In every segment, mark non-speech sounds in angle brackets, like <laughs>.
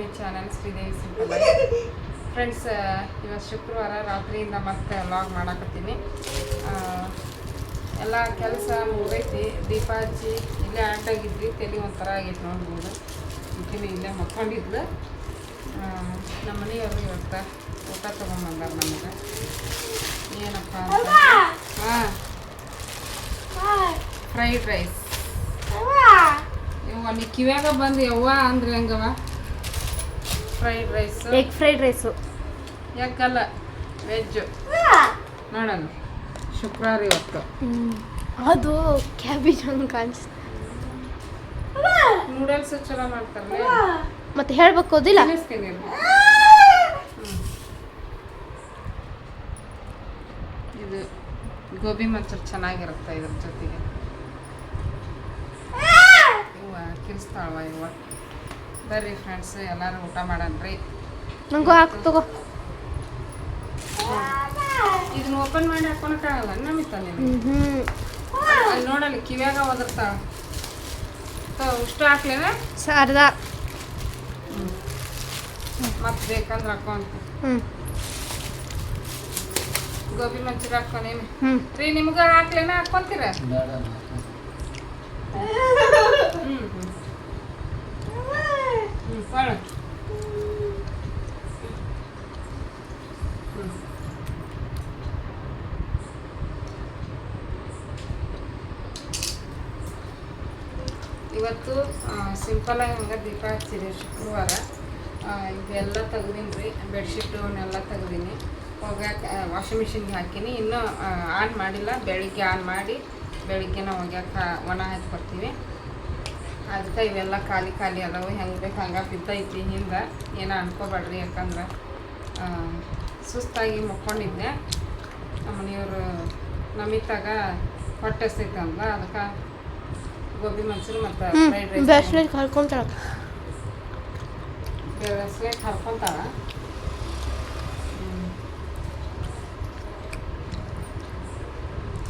My channel Sridevi simple friends ಇವತ್ತು ಶುಕ್ರವಾರ ರಾತ್ರಿಯಿಂದ ಮತ್ತೆ ಲಾಗ್ ಮಾಡಾಕತ್ತೀನಿ. ಎಲ್ಲ ಕೆಲಸ ಮುಗೈತಿ. ದೀಪ ಹಚ್ಚಿ ಇಲ್ಲೇ ಆಟಾಗಿದ್ವಿ ತಲೆ ಒಂಥರ ಆಗೈತೆ ನೋಡ್ಬೋದು. ಈಕಿನ ಇಲ್ಲೇ ಮಕ್ಕೊಂಡಿದ್ಲು. ಆ, ನಮ್ಮ ಮನೆಯವರು ಇವತ್ತು ಊಟ ತೊಗೊಂಬಂದಾರ ನಮಗೆ. ಏನಪ್ಪ ಹಾಂ. ಫ್ರೈಡ್ ರೈಸ್ ಯವ್ವ ನೀ ಕಿವ್ಯಾಗ ಬಂದು ಯವ್ವ ಅಂದ್ರೆ ಹೆಂಗವ fried rice egg fried rice ಯಾಕಲ್ಲ? Veg ನೋಡೋಣ. ಶುಕ್ರವಾರ ಇವತ್ತು. ಅದು ಕ್ಯಾಬೇಜ್ ಹಂಗೆ ಕಾಣಿಸ್ ನೂಡಲ್ಸ್ ಚಲೋ ಮಾಡ್ತಾರೆ ಮತ್ತೆ ಹೇಳ್ಬೇಕು ಓದಿಲ್ಲ. ಇದು ಗೋಬಿ ಮಂಚೂರ್ ಚೆನ್ನಾಗಿರುತ್ತೆ ಇದ್ರ ಜೊತೆಗೆ. ಇವ ಕಿರಿಸ್ತಾಳವ ಇವ ಬರ್ರಿ ಫ್ರೆಂಡ್ಸ್ ಎಲ್ಲರೂ ಊಟ ಮಾಡಣ್ರಿ ನಂಗೂ ಹಾಕ್ ತಗೋ. ಇದನ್ನ ಓಪನ್ ಮಾಡಿ ಹಾಕೊಳಕ್ಕಾಗಲ್ಲ ನಮಿತ ನೀನು ಹ್ಞೂ ಅಲ್ಲಿ ನೋಡಲ್ಲಿ ಕಿವ್ಯಾಗ ಒದರ್ತಾಳ ಉಷ್ಟು ಹಾಕ್ಲೇನ? ಸರ್ದ. ಮತ್ತೆ ಬೇಕಂದ್ರೆ ಹಾಕೊಂತ. ಹ್ಞೂ ಗೋಬಿ ಮಂಚೂರಿ ಹಾಕೋ ಹ್ಞೂ ರೀ ನಿಮ್ಗೆ ಹಾಕ್ಲೇನ? ಹ್ಞೂ ಹ್ಞೂ ಹ್ಞೂ ಇವತ್ತು ಸಿಂಪಲಾಗಿ ಹಂಗೆ ದೀಪ ಹಚ್ಚಿದೆ ಶುಕ್ರವಾರ. ಇದೆಲ್ಲ ತೆಗ್ದೀನಿ ರೀ ಬೆಡ್ಶೀಟು ಅವನ್ನೆಲ್ಲ ತೆಗ್ದೀನಿ. ಒಗ್ಯಾಕ ವಾಷಿಂಗ್ ಮಿಷಿನ್ಗೆ ಹಾಕೀನಿ. ಇನ್ನೂ ಆನ್ ಮಾಡಿಲ್ಲ. ಬೆಳಿಗ್ಗೆ ಆನ್ ಮಾಡಿ ಬೆಳಿಗ್ಗೆ ನಾವು ಒಗ್ಯಾಕ ಒಣ ಹಾಕಿ ಬರ್ತೀವಿ ಅದಕ್ಕೆ ಇವೆಲ್ಲ ಖಾಲಿ ಖಾಲಿ ಅದಾವು. ಹೆಂಗೆ ಬೇಕು ಹಂಗೆ ಬಿದ್ದೈತಿ ಹಿಂದೆ. ಏನೋ ಅನ್ಕೋಬೇಡ್ರಿ ಯಾಕಂದ್ರೆ ಸುಸ್ತಾಗಿ ಮಕ್ಕೊಂಡಿದ್ದೆ. ನಮ್ಮ ಮನೆಯವರು ನಮಿತಾಗ ಹೊಟ್ಟೆ ಸಿಗ್ತಂದ ಅಂದ ಅದಕ್ಕೆ ಗೋಬಿ ಮಂಚೂರಿ ಮತ್ತು ಫ್ರೈಡ್ ರೈಸ್ ಬ್ಯಾಸ್ಲೆಟ್ ಹಾಕ್ಕೊಂತಾಳ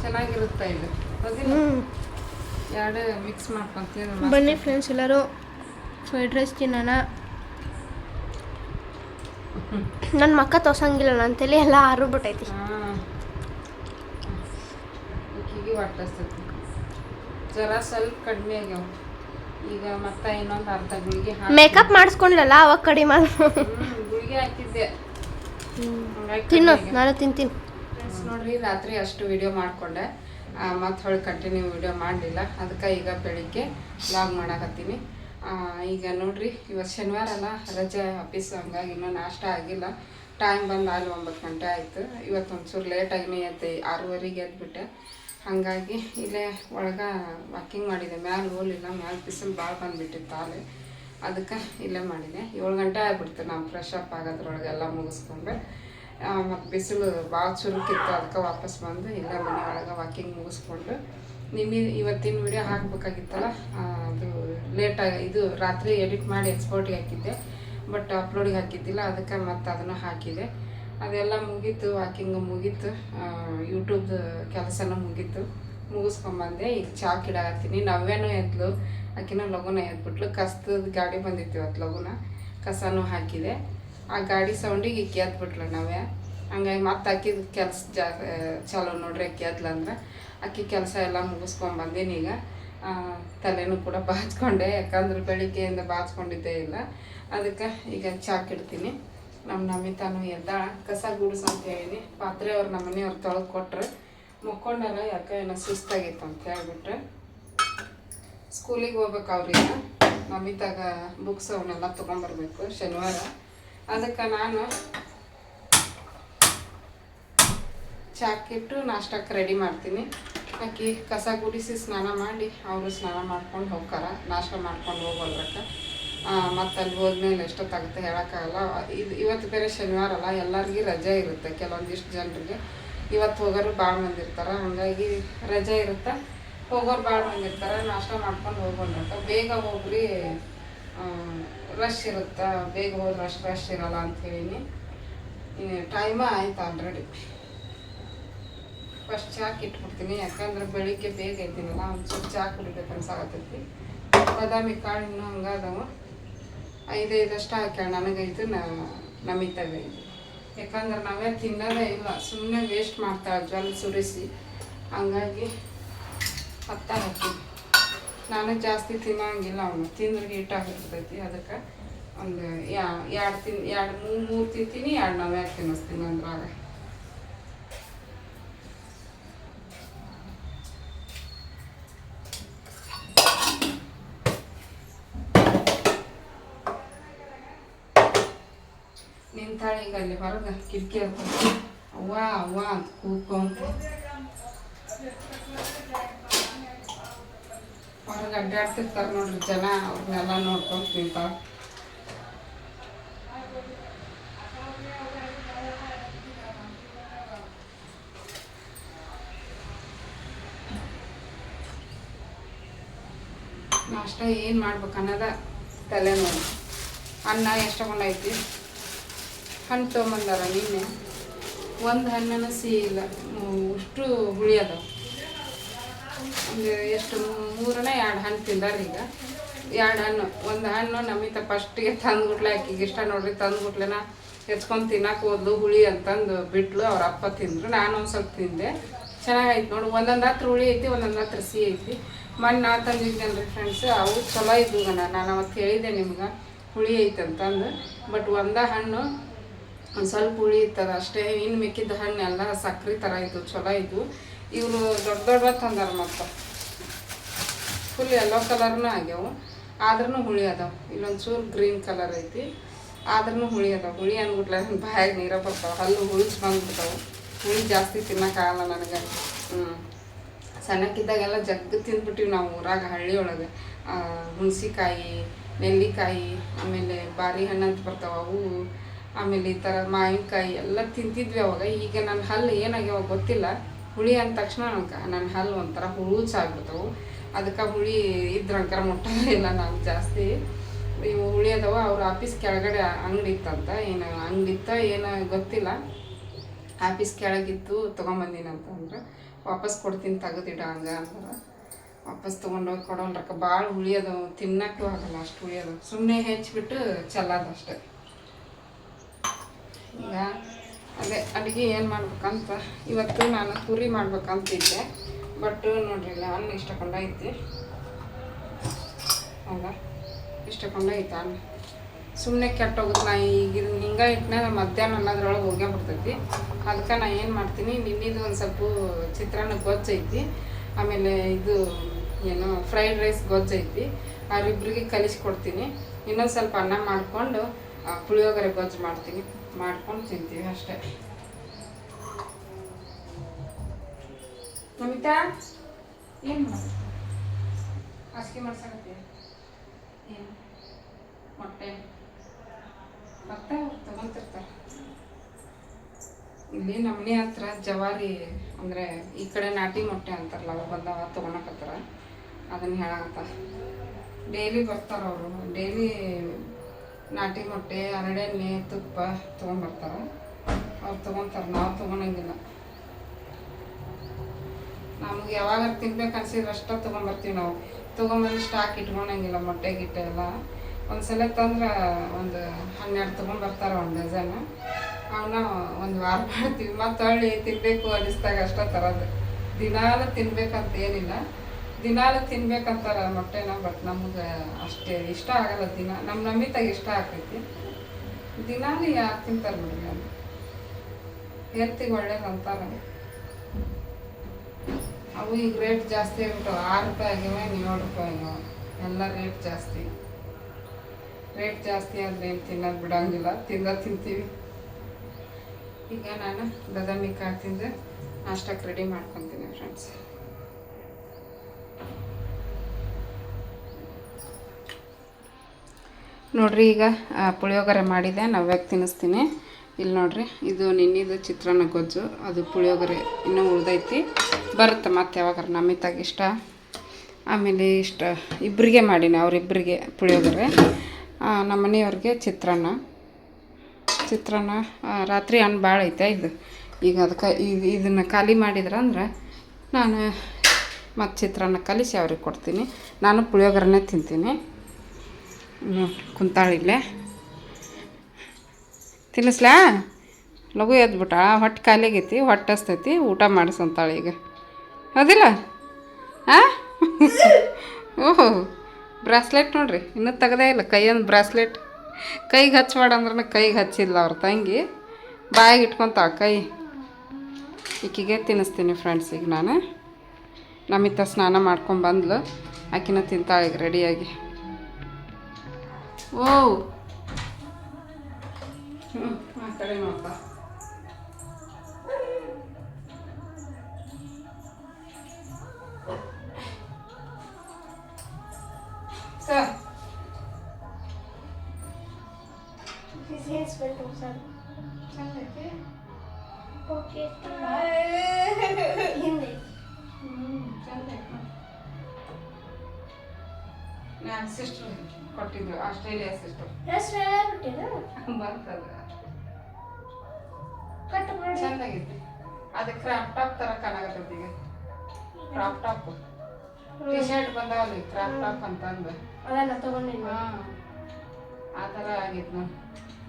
ಚೆನ್ನಾಗಿರುತ್ತೆ ಇದು? ಎರಡು ಮಿಕ್ಸ್ ಮಾಡ್ಕೊತೀನಿ ಬನ್ನಿ ಫ್ರೆಂಡ್ಸ್ ಎಲ್ಲರೂ ಫ್ರೈಡ್ ರೈಸ್ ತಿನ್ನೋಣ. ನನ್ನ ಮಕ್ಕ ತೋಸಂಗಿಲ್ಲ ನನ್ನ ತಲೆ ಎಲ್ಲ ಆರು ಬಿಟ್ಟೈತಿ ಹಾಂ ಈಕಿಗೆ ಹೊಟ್ಟೆ ಜರ ಸ್ವಲ್ಪ ಕಡಿಮೆ ಆಗ್ಯಾವ. ಈಗ ಮತ್ತೆ ಇನ್ನೊಂದು ಅರ್ಧ ಗುಳಿಗೆ ಮೇಕಪ್ ಮಾಡಿಸ್ಕೊಂಡ್ಲಲ್ಲ ಅವಾಗ ಕಡಿಮೆ. ಗುಳಿಗೆ ಹಾಕಿದ್ದೆ. ತಿನ್ನು. ನಾನು ತಿಂತೀನಿ. ನೋಡ್ರಿ ರಾತ್ರಿ ಅಷ್ಟು ವಿಡಿಯೋ ಮಾಡಿಕೊಂಡೆ. ಮತ್ತು ಹೊಳೆ ಕಂಟಿನ್ಯೂ ವಿಡಿಯೋ ಮಾಡಲಿಲ್ಲ. ಅದಕ್ಕೆ ಈಗ ಬೆಳಿಗ್ಗೆ ವ್ಲಾಗ್ ಮಾಡಾಕತ್ತೀನಿ. ಈಗ ನೋಡ್ರಿ ಇವತ್ತು ಶನಿವಾರ ಅಲ್ಲ, ರಜೆ ಆಫೀಸ್ ಹಂಗಾಗಿ ಇನ್ನೂ ನಾಷ್ಟ ಆಗಿಲ್ಲ. ಟೈಮ್ ಬಂದು ಅಲ್ಲಿ ಒಂಬತ್ತು ಗಂಟೆ ಆಯಿತು. ಇವತ್ತು ಒಂಚೂರು ಲೇಟಾಗಿನೇ ಎದ್ದೆ, ಆರೂವರೆಗೆ ಎದ್ಬಿಟ್ಟೆ. ಹಾಗಾಗಿ ಇಲ್ಲೇ ಒಳಗೆ ವಾಕಿಂಗ್ ಮಾಡಿದೆ. ಮ್ಯಾಲೆ ಹೋಲಿಲ್ಲ, ಮ್ಯಾಲ ಬಿಸಿಲು ಭಾಳ ಬಂದುಬಿಟ್ಟಿತ್ತು ಆಲೆ ಅದಕ್ಕೆ ಇಲ್ಲೇ ಮಾಡಿದೆ. ಏಳು ಗಂಟೆ ಆಗ್ಬಿಡ್ತು ನಾವು ಫ್ರೆಶ್ ಅಪ್ ಆಗೋದ್ರೊಳಗೆಲ್ಲ ಮುಗಿಸ್ಕೊಂಡು ಮತ್ತು ಬಿಸಿಲು ಭಾಳ ಚುರುಕಿತ್ತು, ಅದಕ್ಕೆ ವಾಪಸ್ ಬಂದು ಇಲ್ಲ ಮನೆ ಒಳಗೆ ವಾಕಿಂಗ್ ಮುಗಿಸ್ಕೊಂಡು. ನಿಮಗೆ ಇವತ್ತಿನ ವಿಡಿಯೋ ಹಾಕಬೇಕಾಗಿತ್ತಲ್ಲ ಅದು ಲೇಟಾಗಿ ಇದು ರಾತ್ರಿ ಎಡಿಟ್ ಮಾಡಿ ಎಕ್ಸ್ಪೋರ್ಟಿಗೆ ಹಾಕಿದ್ದೆ ಬಟ್ ಅಪ್ಲೋಡಿಗೆ ಹಾಕಿದ್ದಿಲ್ಲ, ಅದಕ್ಕೆ ಮತ್ತೆ ಅದನ್ನು ಹಾಕಿದೆ. ಅದೆಲ್ಲ ಮುಗೀತು ವಾಕಿಂಗ್ ಮುಗೀತು ಯೂಟ್ಯೂಬ್ದು ಕೆಲಸನೂ ಮುಗೀತು. ಮುಗಿಸ್ಕೊಂಬಂದೆ ಈಗ ಚಾ ಕಿಡಾಕತ್ತೀನಿ ನವ್ಯನೂ ಎದ್ಲು, ಆಕಿನೂ ಲಗುನ ಎದ್ಬಿಟ್ಲು. ಕಸ್ತದ ಗಾಡಿ ಬಂದಿತ್ತು ಇವತ್ತು ಲಗುನ. ಕಸನೂ ಹಾಕಿದೆ. ಆ ಗಾಡಿ ಸೌಂಡಿಗೆ ಈಕೆ ಎದ್ಬಿಟ್ಲು ನಾವೇ. ಹಂಗಾಗಿ ಮತ್ತೆ ಅಕ್ಕಿದ ಕೆಲಸ ಜಾ ಚಲೋ ನೋಡ್ರಿ ಅಕ್ಕಿ ಹತ್ಲಂದ್ರೆ ಅಕ್ಕಿ ಕೆಲಸ ಎಲ್ಲ ಮುಗಿಸ್ಕೊಂಬಂದೀನಿ ಈಗ. ತಲೆನೂ ಕೂಡ ಬಾಚ್ಕೊಂಡೆ, ಯಾಕಂದ್ರೆ ಬೆಳಿಗ್ಗೆಯಿಂದ ಬಾಚ್ಕೊಂಡಿದ್ದೇ ಇಲ್ಲ. ಅದಕ್ಕೆ ಈಗ ಚಾಕ್ ಇಡ್ತೀನಿ ನಮ್ಮ ನಮಿತಾನು ಎದ್ದ ಕಸ ಗುಡಿಸ್ ಅಂತ ಹೇಳಿನಿ ಪಾತ್ರೆ ಅವ್ರು ನಮ್ಮ ಮನೆಯವ್ರು ತೊಳೆದು ಕೊಟ್ರು. ಮುಕ್ಕೊಂಡಾರ ಯಾಕೆ ಏನೋ ಸುಸ್ತಾಗಿತ್ತು ಅಂತ ಹೇಳ್ಬಿಟ್ರೆ. ಸ್ಕೂಲಿಗೆ ಹೋಗ್ಬೇಕು ಅವ್ರಿಗೆ. ನಮಿತಾಗ ಬುಕ್ಸ್ ಅವನ್ನೆಲ್ಲ ತೊಗೊಂಬರ್ಬೇಕು ಶನಿವಾರ. ಅದಕ್ಕೆ ನಾನು ಚಾಕಿಟ್ಟು ನಾಷ್ಟಕ್ಕೆ ರೆಡಿ ಮಾಡ್ತೀನಿ. ಆಕಿ ಕಸ ಗುಡಿಸಿ ಸ್ನಾನ ಮಾಡಿ ಅವರು ಸ್ನಾನ ಮಾಡ್ಕೊಂಡು ಹೋಗ್ತಾರ. ನಾಷ್ಟ ಮಾಡ್ಕೊಂಡು ಹೋಗೋದ್ರಕ್ಕೆ ಮತ್ತು ಅಲ್ಲಿ ಹೋದ್ಮೇಲೆ ಎಷ್ಟೊತ್ತಾಗುತ್ತೆ ಹೇಳೋಕ್ಕಾಗಲ್ಲ. ಇದು ಇವತ್ತು ಬೇರೆ ಶನಿವಾರ ಅಲ್ಲ, ಎಲ್ಲರಿಗೂ ರಜೆ ಇರುತ್ತೆ ಕೆಲವೊಂದಿಷ್ಟು ಜನರಿಗೆ. ಇವತ್ತು ಹೋಗೋರು ಭಾಳ ಮಂದಿ ಇರ್ತಾರೆ. ಹಾಗಾಗಿ ರಜೆ ಇರುತ್ತೆ. ಹೋಗೋರು ಭಾಳ ಮಂದಿ ಇರ್ತಾರೆ. ನಾಷ್ಟ ಮಾಡ್ಕೊಂಡು ಹೋಗೋಲ್ರಕ್ಕ ಬೇಗ ಹೋಗ್ರಿ. ರಶ್ ಇರುತ್ತೆ? ಬೇಗ ಹೋದ್ರೆ ಅಷ್ಟು ರಶ್ ಇರಲ್ಲ ಅಂತ ಹೇಳೀನಿ ಟೈಮ ಆಯ್ತು ಆಲ್ರೆಡಿ ಫಸ್ಟ್ ಚಾಕ್ ಇಟ್ಬಿಡ್ತೀನಿ ಯಾಕಂದ್ರೆ ಬೆಳಿಗ್ಗೆ ಬೇಗ ಐತಿನಲ್ಲ ಒಂಚೂರು ಚಾ ಕುಡಿಬೇಕು ಅನ್ಸಾಗತ್ತೈತಿ ಬಾದಾಮಿ ಕಾಳು ಇನ್ನೂ ಹಂಗಾದವು. ಐದೈದಷ್ಟು ಹಾಕ್ಯಾಳ. ನನಗೈದು ನಮಿತಾಗೈದು ಯಾಕಂದ್ರೆ ನಾವೇ ತಿನ್ನೋದೇ ಇಲ್ಲ. ಸುಮ್ಮನೆ ವೇಸ್ಟ್ ಮಾಡ್ತಾಳೆ, ಜಲ್ ಸುರಿಸಿ. ಹಂಗಾಗಿ ಹತ್ತ ಹಾಕಿ ನಾನು ಜಾಸ್ತಿ ತಿನ್ನಂಗಿಲ್ಲ ಅವನು. ತಿಂದ್ರೆ ಹಿಟ್ಟಾಗಿರ್ತೈತಿ ಅದಕ್ಕೆ ಒಂದು ಎರಡು ತಿನ್, ಎರಡು ಮೂರು ಮೂರು ತಿಂತೀನಿ, ಎರಡು ನಾವೇ ತಿನ್ನಿಸ್ತೀನಿ ಅಂದ್ರಾಗ ನಿಂತಾಳೆ ಈಗ ಅಲ್ಲಿ ಹೊರಗೆ ಕಿಟಕಿ ಅವ್ವಾ, ಅವ್ವ ಅಂತ ಕೂತ್ಕೊಂತ ಹೊರಗೆ ಅಡ್ಡಾಡ್ತಿರ್ತಾರೆ ನೋಡ್ರಿ ಜನ ಅವ್ರನ್ನೆಲ್ಲ ನೋಡ್ಕೊಂಡು ತಿಂತಾವೆ ನಾಷ್ಟ ಏನು ಮಾಡ್ಬೇಕು ಅನ್ನೋದ ತಲೆ ನೋಡಿ ಅನ್ನ ಎಷ್ಟು ಐತಿ ಹಣ್ಣು ತೊಗೊಂಬಂದಾರ ನಿನ್ನೆ? ಒಂದು ಹಣ್ಣನ ಸಿ ಇಲ್ಲ. ಅಷ್ಟು ಹುಳಿ ಅದಾವ. ಒಂದು ಎಷ್ಟು ಮೂರನೇ ಎರಡು ಹಣ್ಣು ತಿಂದಾರ ಈಗ. ಎರಡು ಹಣ್ಣು, ಒಂದು ಹಣ್ಣು ನಮಿತ ಫಸ್ಟಿಗೆ ತಂದ್ಗುಟ್ಲೆ ಆಕಿಗೆ ಇಷ್ಟ ನೋಡ್ರಿ ತಂದ್ಗುಟ್ಲೆನ ಹೆಚ್ಕೊಂಡು ತಿನ್ನಕ್ಕೆ ಹೋದ್ಲು ಹುಳಿ ಅಂತಂದು ಬಿಟ್ಲು ಅವ್ರ ಅಪ್ಪ ತಿಂದರು. ನಾನು ಒಂದು ಸ್ವಲ್ಪ ತಿಂದೆ. ಚೆನ್ನಾಗೈತೆ ನೋಡಿ. ಒಂದೊಂದು ಹತ್ರ ಹುಳಿ ಐತಿ, ಒಂದೊಂದು ಹತ್ರ ಸಿಹಿ ಐತಿ. ಮಣ್ಣು ನಾ ತಂದಿದ್ದೇನೆ ಫ್ರೆಂಡ್ಸ್ ಅವು ಚಲೋ ಇದ್ವು ನಾನು ನಾನು ಅವತ್ತು ಹೇಳಿದೆ ನಿಮ್ಗೆ ಹುಳಿ ಐತೆ ಅಂತಂದು ಬಟ್ ಒಂದ ಹಣ್ಣು ಒಂದು ಸ್ವಲ್ಪ ಹುಳಿ ಇತ್ತದ. ಅಷ್ಟೇ ಇನ್ನು ಮಿಕ್ಕಿದ ಹಣ್ಣು ಎಲ್ಲ ಸಕ್ಕರೆ ಥರ ಇದ್ವು, ಚಲೋ ಇದ್ವು. ಇವರು ದೊಡ್ಡ ದೊಡ್ಡ ತಂದಾರ ಮತ್ತು. ಫುಲ್ ಎಲ್ಲೋ ಕಲರ್ನು ಆಗ್ಯಾವು. ಆದ್ರೂ ಹುಳಿ ಅದಾವ. ಇಲ್ಲೊಂದು ಚೂರು ಗ್ರೀನ್ ಕಲರ್ ಐತಿ. ಆದ್ರೂ ಹುಳಿ ಅದಾವ. ಹುಳಿ ಅಂದ್ಬಿಟ್ಲ ಬಾಯಾಗ ನೀರ ಬರ್ತಾವೆ. ಹಲ್ಲು ಹುಳಿಸ್ ಬಂದ್ಬಿಡ್ತಾವೆ ಹುಳಿ ಜಾಸ್ತಿ ತಿನ್ನೋಕ್ಕಾಗಲ್ಲ ನನಗೆ. ಹ್ಞೂ ಸಣ್ಣಕ್ಕಿದ್ದಾಗೆಲ್ಲ ಜಗ್ಗು ತಿಂದ್ಬಿಟ್ಟಿವಿ ನಾವು ಊರಾಗ ಹಳ್ಳಿ ಒಳಗೆ. ಹುಣಸಿಕಾಯಿ, ನೆಲ್ಲಿಕಾಯಿ, ಆಮೇಲೆ ಬಾರಿ ಹಣ್ಣು ಅಂತ ಬರ್ತಾವೆ ಅವು. ಆಮೇಲೆ ಈ ಥರ ಮಾವಿನಕಾಯಿ ಎಲ್ಲ ತಿಂತಿದ್ವಿ ಅವಾಗ. ಈಗ ನನ್ನ ಹಲ್ಲು ಏನಾಗ್ಯಾವ ಗೊತ್ತಿಲ್ಲ. ಹುಳಿ ಅಂದ ತಕ್ಷಣ ನಮ್ಗೆ ನನ್ನ ಹಲ್ಲು ಒಂಥರ ಹುಳುಚ್ ಆಗ್ಬಿಡ್ತಾವೆ. ಅದಕ್ಕೆ ಹುಳಿ ಇದ್ರಂಕರ ಮುಟ್ಟೋದಿಲ್ಲ ನಾವು ಜಾಸ್ತಿ. ಇವು ಹುಳಿ ಅದಾವ, ಅವ್ರ ಆಫೀಸ್ ಕೆಳಗಡೆ ಅಂಗಡಿ ಇತ್ತಂತ ಏನು ಅಂಗಡಿ ಇತ್ತ ಏನೋ ಗೊತ್ತಿಲ್ಲ. ಆಫೀಸ್ ಕೆಳಗಿತ್ತು ತೊಗೊಂಬಂದಿನಂತಂದ್ರೆ ವಾಪಸ್ ಕೊಡ್ತೀನಿ ತೆಗೆದಿಡ ಹಂಗ ಅಂದ್ರೆ ವಾಪಸ್ ತೊಗೊಂಡೋಗಿ ಕೊಡೋಲ್ರಕ್ಕ ಭಾಳ ಹುಳಿ ಅದು ತಿನ್ನಕ್ಕೂ ಆಗಲ್ಲ ಅಷ್ಟು ಹುಳಿ ಅದು ಸುಮ್ಮನೆ ಹೆಚ್ಚಿಬಿಟ್ಟು ಚೆಲ್ಲದಷ್ಟೇ ಈಗ ಅದೇ, ಅಡುಗೆ ಏನು ಮಾಡ್ಬೇಕಂತ. ಇವತ್ತು ನಾನು ಪೂರಿ ಮಾಡ್ಬೇಕಂತಿದ್ದೆ. ಬಟ್ ನೋಡ್ರಿ ಇಲ್ಲ ಅನ್ನ ಇಷ್ಟಕೊಂಡೈತಿ ಹೌದಾ? ಇಷ್ಟಕೊಂಡೈತೆ ಅನ್ನ. ಸುಮ್ಮನೆ ಕೆಟ್ಟೋಗುತ್ತೆ. ನಾ ಈಗ ಹಿಂಗೆ ಇಟ್ಟನ ಮಧ್ಯಾಹ್ನ ಅನ್ನೋದ್ರೊಳಗೆ ಹೋಗೇ ಬಿಡ್ತೈತಿ ಅದಕ್ಕೆ ನಾನು ಏನು ಮಾಡ್ತೀನಿ, ನಿನ್ನಿದು ಒಂದು ಸ್ವಲ್ಪ ಚಿತ್ರಾನ್ನ ಗೊಜ್ಜೈತಿ ಆಮೇಲೆ ಇದು ಏನು ಫ್ರೈಡ್ ರೈಸ್ ಗೊಜ್ಜೈತಿ ಅವರಿಬ್ರಿಗೆ ಕಲಿಸ್ಕೊಡ್ತೀನಿ. ಇನ್ನೊಂದು ಸ್ವಲ್ಪ ಅನ್ನ ಮಾಡಿಕೊಂಡು ಪುಳಿಯೋಗರೆ ಗೊಜ್ಜು ಮಾಡ್ತೀನಿ. ಮಾಡ್ಕೊಂಡು ತಿಂತೀವಿ ಅಷ್ಟೇ. ನಮಿತಾ, ಏನು ಮಾಡ ಹಾಸಿಗೆ ಮಾಡ್ಸಕತ್ತೀಯ? ಏನು? ಮೊಟ್ಟೆ? ಮತ್ತೆ ಅವ್ರು ತಗೊಂತಿರ್ತಾರೆ ಇಲ್ಲಿ ನಮ್ಮನೆ ಹತ್ರ ಜವಾರಿ ಅಂದರೆ ಈ ಕಡೆ ನಾಟಿ ಮೊಟ್ಟೆ ಅಂತಾರಲ್ಲ ಅವ್ರು ಬಂದವ ತೊಗೊಳಕತ್ತಾರ ಅದನ್ನು ಹೇಳಕತ್ತ ಡೈಲಿ ಬರ್ತಾರೆ ಅವರು. ಡೈಲಿ ನಾಟಿ ಮೊಟ್ಟೆ ಹರಡೆಣ್ಣೆ ತುಪ್ಪ ತೊಗೊಂಡ್ಬರ್ತಾರೆ. ಅವ್ರು ತೊಗೊತಾರೆ, ನಾವು ತೊಗೊಳಂಗಿಲ್ಲ ನಮ್ಗೆ ಯಾವಾಗ ತಿನ್ಬೇಕು ಅನ್ಸಿದ್ರೆ ಅಷ್ಟ ತೊಗೊಂಡ್ಬರ್ತೀವಿ ನಾವು. ತೊಗೊಂಬಂದು ಸ್ಟಾಕ್ ಇಟ್ಕೊಳಂಗಿಲ್ಲ ಮೊಟ್ಟೆ, ಗಿಟ್ಟೆ ಎಲ್ಲ. ಒಂದ್ಸಲ ತಂದ್ರೆ ಒಂದು ಹನ್ನೆರಡು ತೊಗೊಂಬರ್ತಾರೆ ಒಂದು ಡಜನ್. ಅವನ್ನ ಒಂದು ವಾರ ಮಾಡ್ತೀವಿ. ಮತ್ತು ಹಳ್ಳಿ ತಿನ್ನಬೇಕು ಅಷ್ಟ ತರೋದು. ದಿನಾಲು ತಿನ್ಬೇಕಂತ ಏನಿಲ್ಲ. ದಿನಾಲು ತಿನ್ಬೇಕಂತಾರ ಮೊಟ್ಟೆನ ಬಟ್ ನಮ್ಗೆ ಅಷ್ಟೇ ಇಷ್ಟ ಆಗಲ್ಲ ದಿನ. ನಮ್ಮ ನಮಿತಾಗ ಇಷ್ಟ ಆಗ್ತೈತಿ. ದಿನಾಲು ಯಾರು ತಿಂತಾರೆ ಬಿಡ್ರಿ ಅದು ಹೆಲ್ತಿಗೆ ಒಳ್ಳೇದು ಅಂತಾರೆ. ಅವು ಈಗ ರೇಟ್ ಜಾಸ್ತಿ ಆಗ್ಬಿಟ್ಟು ಆರು ರೂಪಾಯಿ ಆಗ್ಯಾವ ಏಳು ರೂಪಾಯಿ ಎಲ್ಲ ರೇಟ್ ಜಾಸ್ತಿ. ರೇಟ್ ಜಾಸ್ತಿ ಆದರೆ ಏನು ತಿನ್ನೋದು ಬಿಡಂಗಿಲ್ಲ. ತಿಂದ ತಿಂತೀವಿ. ಈಗ ನಾನು ಬದಾಮಿ ಕಾಯಿ ತಿಂದು. ನಾಷ್ಟಕ್ಕೆ ರೆಡಿ ಮಾಡ್ಕೊತೀನಿ ಫ್ರೆಂಡ್ಸ್ ನೋಡ್ರಿ ಈಗ ಪುಳಿಯೋಗರೆ ಮಾಡಿದೆ ನವ್ಯಾಗ ತಿನ್ನಿಸ್ತೀನಿ. ಇಲ್ಲಿ ನೋಡಿರಿ, ಇದು ನಿನ್ನಿದು ಚಿತ್ರಾನ್ನ ಗೊಜ್ಜು, ಅದು ಪುಳಿಯೋಗರೆ ಇನ್ನೂ ಉಳ್ದೈತಿ. ಬರುತ್ತೆ ಮತ್ತೆ ಯಾವಾಗಾರ ನಮಿತಾಗ ಇಷ್ಟ. ಆಮೇಲೆ ಇಷ್ಟ ಇಬ್ಬರಿಗೆ ಮಾಡೀನಿ ಅವರಿಬ್ಬರಿಗೆ ಪುಳಿಯೋಗರೆ. ನಮ್ಮ ಮನೆಯವ್ರಿಗೆ ಚಿತ್ರಾನ್ನ. ಚಿತ್ರಾನ್ನ ರಾತ್ರಿ ಅನ್ನ ಭಾಳ ಐತೆ ಇದು. ಈಗ ಅದಕ್ಕೆ ಈಗ ಇದನ್ನು ಖಾಲಿ ಮಾಡಿದ್ರಂದ್ರೆ ನಾನು ಮತ್ತು ಚಿತ್ರಾನ್ನ ಕಲಿಸಿ ಅವ್ರಿಗೆ ಕೊಡ್ತೀನಿ. ನಾನು ಪುಳಿಯೋಗರೆನೇ ತಿಂತೀನಿ. ಕುಂತಾಳಿಲ್ಲೇ ತಿನ್ನಿಸ್ಲಾ? ಲಘು ಎದ್ಬಿಟ್ಟ. ಹೊಟ್ಟೆ ಖಾಲಿ ಆಗೈತಿ ಹೊಟ್ಟೆ ಹಸ್ತೈತಿ ಊಟ ಮಾಡಿಸಂತಾಳೆ ಈಗ. ಹೌದಿಲ್ಲ? ಹಾಂ ಓಹೋ, ಬ್ರಾಸ್ಲೆಟ್ ನೋಡ್ರಿ. ಇನ್ನೂ ತೆಗ್ದೇ ಇಲ್ಲ. ಕೈಯೊಂದು ಬ್ರಾಸ್ಲೆಟ್. ಕೈಗೆ ಹಚ್ಚಬೇಡ ಅಂದ್ರೆ ಕೈಗೆ ಹಚ್ಚಿಲ್ಲ ಅವ್ರ ತಂಗಿ. ಬಾಯಿಗೆ ಇಟ್ಕೊತಾವ ಕೈ. ಈಕಿಗೆ ತಿನ್ನಿಸ್ತೀನಿ ಫ್ರೆಂಡ್ಸ್ ಈಗ ನಾನು. ನಮ್ಮಿತ್ತ ಸ್ನಾನ ಮಾಡ್ಕೊಂಡು ಬಂದ್ಲು. ಆಕಿನ ತಿಂತಾಳೆ ಈಗ ರೆಡಿಯಾಗಿ ಓ ಹ್ಞೂ ಆ ಕಡೆ ನೋಡ್ಪ ಸರ್ ನಾನು ಸಿಸ್ಟರ್ ಕೊಟ್ಟಿದ್ದು ಆಸ್ಟ್ರೇಲಿಯಾ ಸಿಸ್ಟರ್ ಬರ್ತದ. ಚೆನ್ನಾಗಿತ್ತು. ಅದು ಕ್ರಾಪ್ ಟಾಪ್ ತರ ಕಾಣಾಕತ್ತೈತಿ ಈಗ. ಕ್ರಾಪ್ ಟಾಪ್ ಟಿ ಶರ್ಟ್ ಬಂದಾವಲ್ಲ ಕ್ರಾಪ್ ಟಾಪ್ ಅಂತಂದು ಅದೆಲ್ಲ ತಗೊಂಡಿಲ್ಲ. ಆ ಥರ ಆಗಿತ್ತು ನಾನು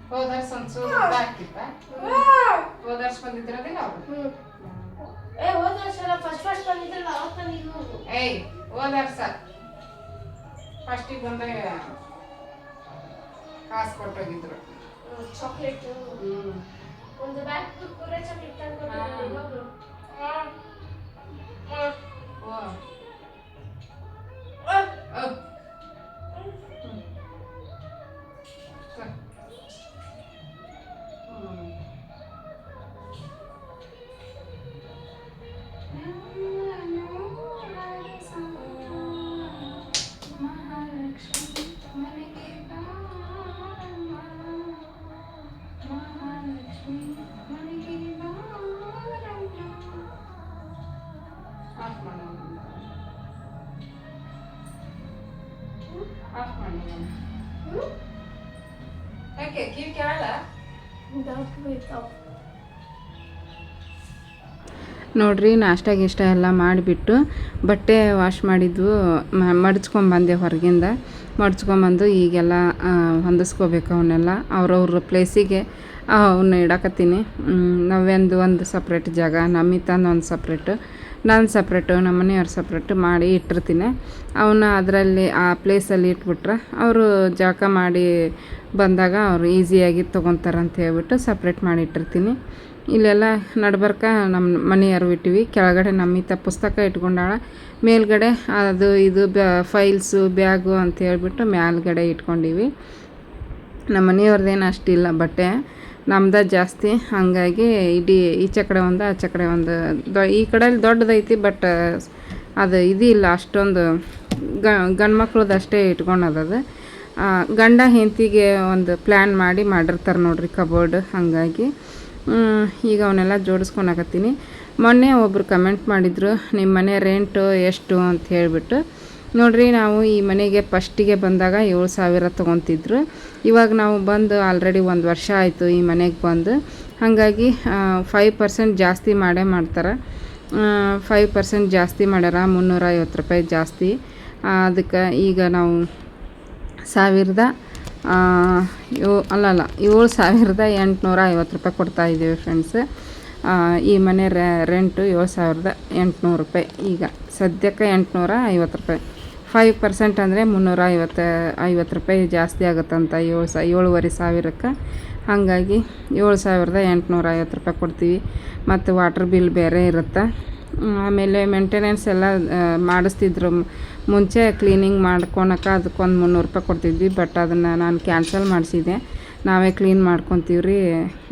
ಹೋದ ವರ್ಷ ಒಂದು ಸೂರು ಹಾಕಿತ್ತ? ಹೋದ ವರ್ಷ ಬಂದಿದ್ರದಿಲ್ಲ ಅವರು? ಏ ಹೋದ ವರ್ಷ ಫಸ್ಟ್ ಫಸ್ಟ್ ಬಂದಿದ್ರಲ್ಲ ಅವತ್ತ ನೀನು ಏಯ್ ಹೋದ ವರ್ಷ. ಫಸ್ಟಿಗೆ ಬಂದೆ ಕಾಸು ಕೊಟ್ಟೋಗಿದ್ರು. ಚಾಕ್ಲೇಟ್ ಒಂದು ಬ್ಯಾಗ್ ಕುರ್ಕುರೆ ಚಾಕ್ಲೇಟ್ ತಂದು ಹಾ. ಇನ್ನೊಬ್ರು ಓ. ಓ. ಯಾಕೆ ನೋಡ್ರಿ, ನಾಷ್ಟ ಗಿಷ್ಟ ಎಲ್ಲ ಮಾಡಿಬಿಟ್ಟು ಬಟ್ಟೆ ವಾಶ್ ಮಾಡಿದ್ವು ಮಡ್ಚ್ಕೊಂಬಂದೆ ಹೊರಗಿಂದ. ಮಡ್ಚ್ಕೊಂಬಂದು ಈಗೆಲ್ಲ ಹೊಂದಿಸ್ಕೋಬೇಕು ಅವನ್ನೆಲ್ಲ ಅವ್ರವ್ರ ಪ್ಲೇಸಿಗೆ ಅವನ್ನ ಇಡಕತ್ತೀನಿ. ನಾವೆಂದು ಒಂದು ಸಪ್ರೇಟ್ ಜಾಗ ನಮ್ಮಿತ್ತಂದು ಒಂದು ಸಪ್ರೇಟು ನಾನು ಸಪ್ರೇಟು, ನಮ್ಮ ಮನೆಯವ್ರು ಸಪ್ರೇಟು ಮಾಡಿ ಇಟ್ಟಿರ್ತೀನಿ. ಅವನ್ನ ಅದರಲ್ಲಿ ಆ ಪ್ಲೇಸಲ್ಲಿ ಇಟ್ಬಿಟ್ರೆ ಅವರು ಜಳಕ ಮಾಡಿ ಬಂದಾಗ ಅವರು ಈಸಿಯಾಗಿ ತೊಗೊತಾರೆ ಅಂತ ಹೇಳ್ಬಿಟ್ಟು ಸಪ್ರೇಟ್ ಮಾಡಿ ಇಟ್ಟಿರ್ತೀನಿ. ಇಲ್ಲೆಲ್ಲ ನಡ್ಬರ್ಕ ನಮ್ಮ ಮನೆಯವ್ರು ಇಟ್ಟಿವಿ. ಕೆಳಗಡೆ ನಮ್ಮಿತ ಪುಸ್ತಕ ಇಟ್ಕೊಂಡಾಳ. ಮೇಲ್ಗಡೆ ಅದು ಇದು ಬ್ಯಾ ಫೈಲ್ಸು ಬ್ಯಾಗು ಅಂತ ಹೇಳ್ಬಿಟ್ಟು ಮೇಲ್ಗಡೆ ಇಟ್ಕೊಂಡಿವಿ. ನಮ್ಮ ಮನೆಯವ್ರದ್ದೇನು ಅಷ್ಟಿಲ್ಲ ಬಟ್ಟೆ ನಮ್ದು ಜಾಸ್ತಿ. ಹಾಗಾಗಿ ಇಡೀ ಈಚೆ ಕಡೆ ಒಂದು, ಆಚೆ ಕಡೆ ಒಂದು. ದೊ, ಈ ಕಡೆಯಲ್ಲಿ ದೊಡ್ಡದೈತಿ ಬಟ್ ಅದು ಇದಿಲ್ಲ ಅಷ್ಟೊಂದು ಗಂಡು ಮಕ್ಳದ್ದು ಅಷ್ಟೇ ಇಟ್ಕೊಳೋದದು ಗಂಡ ಹೆಂತಿಗೆ ಒಂದು ಪ್ಲ್ಯಾನ್ ಮಾಡಿ ಮಾಡಿರ್ತಾರೆ ನೋಡ್ರಿ ಕಬೋರ್ಡ್ ಹಾಗಾಗಿ ಈಗ ಅವನ್ನೆಲ್ಲ ಜೋಡಿಸ್ಕೊಳಕತ್ತೀನಿ ಮೊನ್ನೆ ಒಬ್ಬರು ಕಮೆಂಟ್ ಮಾಡಿದರು ನಿಮ್ಮ ಮನೆ ರೆಂಟು ಎಷ್ಟು? ಅಂತ ಹೇಳಿಬಿಟ್ಟು ನೋಡ್ರಿ, ನಾವು ಈ ಮನೆಗೆ ಫಸ್ಟಿಗೆ ಬಂದಾಗ ಏಳು ಸಾವಿರ ತೊಗೊತಿದ್ರು. ಇವಾಗ ನಾವು ಬಂದು ಆಲ್ರೆಡಿ ಒಂದು ವರ್ಷ ಆಯಿತು ಈ ಮನೆಗೆ ಬಂದು. ಹಾಗಾಗಿ ಫೈವ್ ಪರ್ಸೆಂಟ್ ಜಾಸ್ತಿ ಮಾಡೇ ಮಾಡ್ತಾರೆ. ಫೈವ್ ಪರ್ಸೆಂಟ್ ಜಾಸ್ತಿ ಮಾಡ್ಯಾರ ಮುನ್ನೂರ ಐವತ್ತು ರೂಪಾಯಿ ಜಾಸ್ತಿ. ಅದಕ್ಕೆ ಈಗ ನಾವು ಸಾವಿರದ ಯೋ ಅಲ್ಲಲ್ಲ ಏಳು ಸಾವಿರದ ಎಂಟುನೂರ ಐವತ್ತು ರೂಪಾಯಿ ಕೊಡ್ತಾ ಇದ್ದೀವಿ ಫ್ರೆಂಡ್ಸ್ ಈ ಮನೆ ರೆಂಟು ಏಳು ಸಾವಿರದ ಎಂಟುನೂರು ರೂಪಾಯಿ ಈಗ. ಸದ್ಯಕ್ಕೆ ಎಂಟುನೂರ ಐವತ್ತು ರೂಪಾಯಿ. ಫೈವ್ ಪರ್ಸೆಂಟ್ ಅಂದರೆ ಮುನ್ನೂರ ಐವತ್ತು ಐವತ್ತು ರೂಪಾಯಿ ಜಾಸ್ತಿ ಆಗುತ್ತಂತ ಏಳು ಸಾ, ಏಳುವರೆ ಸಾವಿರಕ್ಕೆ. ಹಾಗಾಗಿ ಏಳು ಸಾವಿರದ ಎಂಟುನೂರ ಐವತ್ತು ರೂಪಾಯಿ ಕೊಡ್ತೀವಿ. ಮತ್ತು ವಾಟ್ರ್ ಬಿಲ್ ಬೇರೆ ಇರುತ್ತೆ. ಆಮೇಲೆ ಮೇಂಟೆನೆನ್ಸ್ ಎಲ್ಲ ಮಾಡಿಸ್ತಿದ್ರು. ಮುಂಚೆ ಕ್ಲೀನಿಂಗ್ ಮಾಡ್ಕೊಳಕ್ಕೆ ಅದಕ್ಕೊಂದು ಮುನ್ನೂರು ರೂಪಾಯಿ ಕೊಡ್ತಿದ್ವಿ ಬಟ್ ಅದನ್ನು ನಾನು ಕ್ಯಾನ್ಸಲ್ ಮಾಡಿಸಿದೆ ನಾವೇ ಕ್ಲೀನ್ ಮಾಡ್ಕೊತೀವಿ ರೀ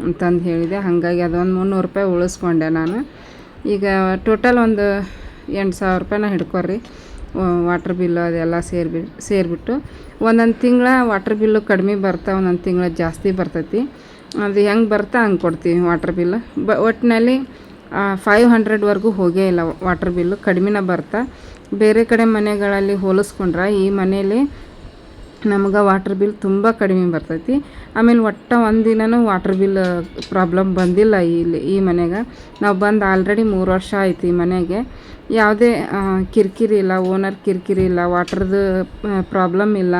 ಅಂತಂದು ಹೇಳಿದೆ. ಹಾಗಾಗಿ ಅದೊಂದು ಮುನ್ನೂರು ರೂಪಾಯಿ ಉಳಿಸ್ಕೊಂಡೆ ನಾನು. ಈಗ ಟೋಟಲ್ ಒಂದು ಎಂಟು ಸಾವಿರ ರೂಪಾಯಿನ ಹಿಡ್ಕೊರಿ. ವಾಟ್ರ್ ಬಿಲ್ಲು ಅದೆಲ್ಲ ಸೇರಿಬಿ, ಸೇರಿಬಿಟ್ಟು ಒಂದೊಂದು ತಿಂಗಳ ವಾಟ್ರ್ ಬಿಲ್ಲು ಕಡಿಮೆ ಬರ್ತಾ, ಒಂದೊಂದು ತಿಂಗಳ ಜಾಸ್ತಿ ಬರ್ತೈತಿ. ಅದು ಹೆಂಗೆ ಬರ್ತಾ ಹಂಗೆ ಕೊಡ್ತೀವಿ ವಾಟ್ರ್ ಬಿಲ್ ಬ ಒಟ್ಟಿನಲ್ಲಿ ಫೈವ್ ಹಂಡ್ರೆಡ್ವರೆಗೂ ಹೋಗೇ ಇಲ್ಲ ವಾಟ್ರ್ ಬಿಲ್ಲು ಕಡಿಮೆನ ಬರ್ತಾ. ಬೇರೆ ಕಡೆ ಮನೆಗಳಲ್ಲಿ ಹೋಲಿಸ್ಕೊಂಡ್ರೆ ಈ ಮನೇಲಿ ನಮ್ಗೆ ವಾಟ್ರ್ ಬಿಲ್ ತುಂಬ ಕಡಿಮೆ ಬರ್ತೈತಿ. ಆಮೇಲೆ ಒಟ್ಟು ಒಂದಿನನೂ ವಾಟ್ರ್ ಬಿಲ್ ಪ್ರಾಬ್ಲಮ್ ಬಂದಿಲ್ಲ ಇಲ್ಲಿ, ಈ ಮನೆಗೆ. ನಾವು ಬಂದು ಆಲ್ರೆಡಿ ಮೂರು ವರ್ಷ ಆಯ್ತು ಈ ಮನೆಗೆ. ಯಾವುದೇ ಕಿರಿಕಿರಿ ಇಲ್ಲ ಓನರ್ ಕಿರಿಕಿರಿ ಇಲ್ಲ ವಾಟ್ರದ್ದು ಪ್ರಾಬ್ಲಮ್ ಇಲ್ಲ.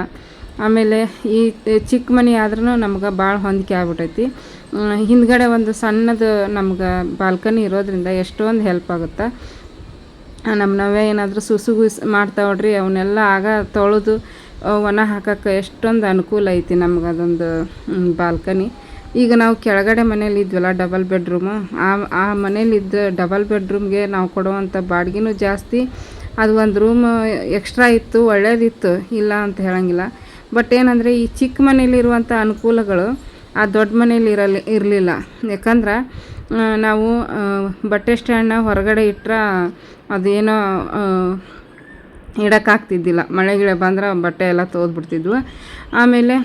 ಆಮೇಲೆ ಈ ಚಿಕ್ಕ ಮನೆ ಆದ್ರೂ ನಮ್ಗೆ ಭಾಳ ಹೊಂದಿಕೆ ಆಗ್ಬಿಟ್ಟೈತಿ ಹಿಂದ್ಗಡೆ ಒಂದು ಸಣ್ಣದು ನಮ್ಗೆ ಬಾಲ್ಕನಿ ಇರೋದ್ರಿಂದ ಎಷ್ಟೊಂದು ಹೆಲ್ಪ್ ಆಗುತ್ತೆ. ನಮ್ಮ ನಾವೇ ಏನಾದರೂ ಸುಸುಗುಸ್ ಮಾಡ್ತಾ ನೋಡ್ರಿ ಅವನ್ನೆಲ್ಲ ಆಗ ತೊಳೆದು ಒಣ ಹಾಕಕ್ಕೆ ಎಷ್ಟೊಂದು ಅನುಕೂಲ ಐತಿ ನಮ್ಗೆ ಅದೊಂದು ಬಾಲ್ಕನಿ. ಈಗ ನಾವು ಕೆಳಗಡೆ ಮನೇಲಿ ಇದ್ವಲ್ಲ ಡಬಲ್ ಬೆಡ್ರೂಮು ಆ ಆ ಮನೇಲಿದ್ದ ಡಬಲ್ ಬೆಡ್ರೂಮ್ಗೆ ನಾವು ಕೊಡುವಂಥ ಬಾಡಿಗೆನೂ ಜಾಸ್ತಿ. ಅದು ಒಂದು ರೂಮ್ ಎಕ್ಸ್ಟ್ರಾ ಇತ್ತು, ಒಳ್ಳೇದಿತ್ತು, ಇಲ್ಲ ಅಂತ ಹೇಳಂಗಿಲ್ಲ. ಬಟ್ ಏನಂದರೆ ಈ ಚಿಕ್ಕ ಮನೇಲಿರುವಂಥ ಅನುಕೂಲಗಳು ಆ ದೊಡ್ಡ ಮನೇಲಿ ಇರಲಿ, ಇರಲಿಲ್ಲ. ಯಾಕಂದ್ರೆ ನಾವು ಬಟ್ಟೆ ಸ್ಟ್ಯಾಂಡ್ನ ಹೊರಗಡೆ ಇಟ್ಟರೆ ಅದೇನೋ ಇಡೋಕ್ಕಾಗ್ತಿದ್ದಿಲ್ಲ. ಮಳೆ ಗಿಳೆ ಬಂದ್ರೆ ಬಟ್ಟೆ ಎಲ್ಲ ತೋದ್ಬಿಡ್ತಿದ್ವು ಆಮೇಲೆ